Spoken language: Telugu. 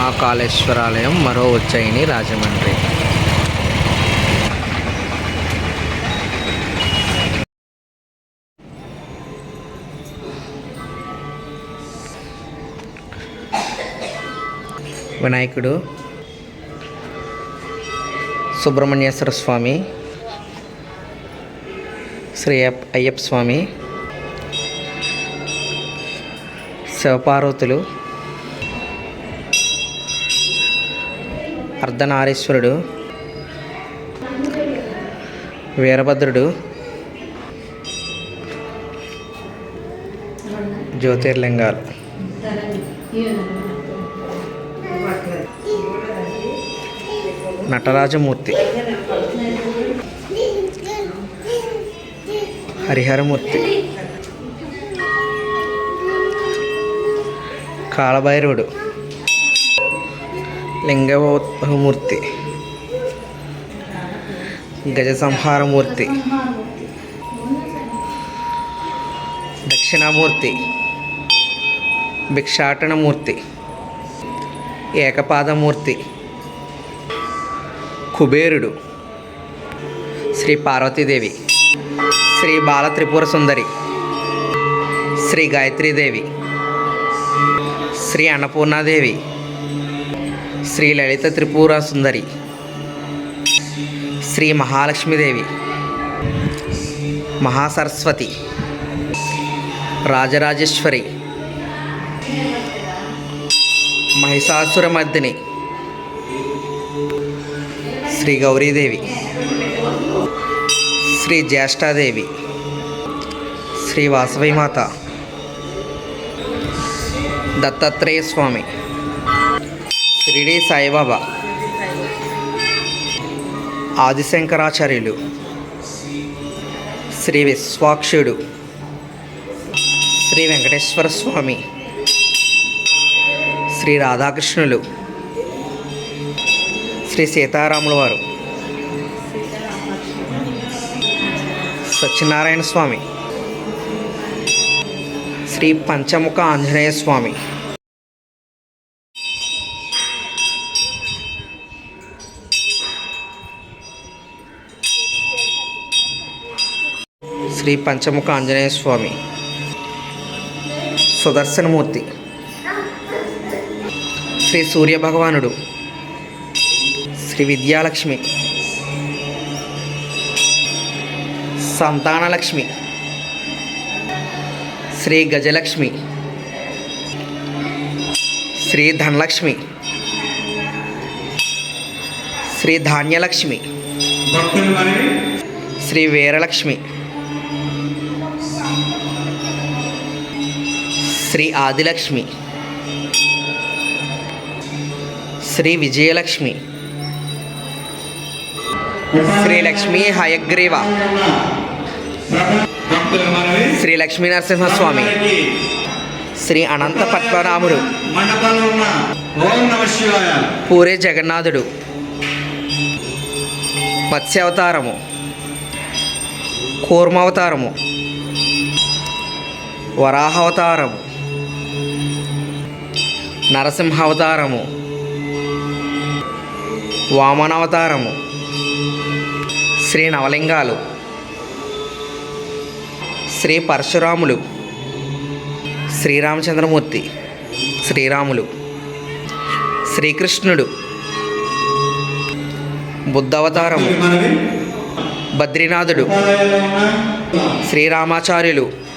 మహాకాళేశ్వరాలయం మరో ఉజ్జయిని రాజమండ్రి. వినాయకుడు సుబ్రహ్మణ్యేశ్వర స్వామి శ్రీ అయ్యప్ప- అయ్యప్ప స్వామి శివపార్వతులు అర్ధనారీశ్వరుడు వీరభద్రుడు జ్యోతిర్లింగాలు. నటరాజమూర్తి హరిహరమూర్తి కాళభైరవుడు లింగమూర్తి. గజ సంహారమూర్తి దక్షిణామూర్తి భిక్షాటనమూర్తి. ఏకపాదమూర్తి. కుబేరుడు. శ్రీ పార్వతీదేవి. శ్రీ బాల త్రిపుర సుందరి శ్రీ గాయత్రీదేవి. శ్రీ అన్నపూర్ణాదేవి. శ్రీ లలిత త్రిపుర సుందరి శ్రీ మహాలక్ష్మీదేవి మహాసరస్వతి రాజరాజేశ్వరి మహిషాసురమర్దిని శ్రీ గౌరీదేవి శ్రీ జ్యేష్ఠాదేవి శ్రీ వాసవిమాత దత్తాత్రేయ స్వామి షిరిడి సాయిబాబా. ఆదిశంకరాచార్యులు. శ్రీ విశ్వాక్షుడు. శ్రీ వెంకటేశ్వర స్వామి. శ్రీ రాధాకృష్ణులు. శ్రీ సీతారాముల వారు. సత్యనారాయణ స్వామి. శ్రీ పంచముఖ ఆంజనేయ స్వామి. శ్రీ పంచముఖ ఆంజనేయ స్వామి. సుదర్శనమూర్తి. శ్రీ సూర్య భగవానుడు శ్రీ విద్యాలక్ష్మి. సంతానలక్ష్మి. శ్రీ గజలక్ష్మి. శ్రీ ధనలక్ష్మి. శ్రీ ధాన్యలక్ష్మి. శ్రీ వీరలక్ష్మి. శ్రీ ఆదిలక్ష్మి. శ్రీ విజయలక్ష్మి. శ్రీ లక్ష్మీ హయగ్రీవ. శ్రీ లక్ష్మీ నరసింహస్వామి. శ్రీ అనంత పద్మరాముడు పూరే జగన్నాథుడు. మత్స్యావతారము కూర్మావతారము. వరాహావతారము. నరసింహావతారము. వామనావతారము. శ్రీ నవలింగాలు శ్రీ పరశురాములు శ్రీరామచంద్రమూర్తి. శ్రీరాములు. శ్రీకృష్ణుడు. బుద్ధవతారము. బద్రీనాథుడు. శ్రీరామాచార్యులు.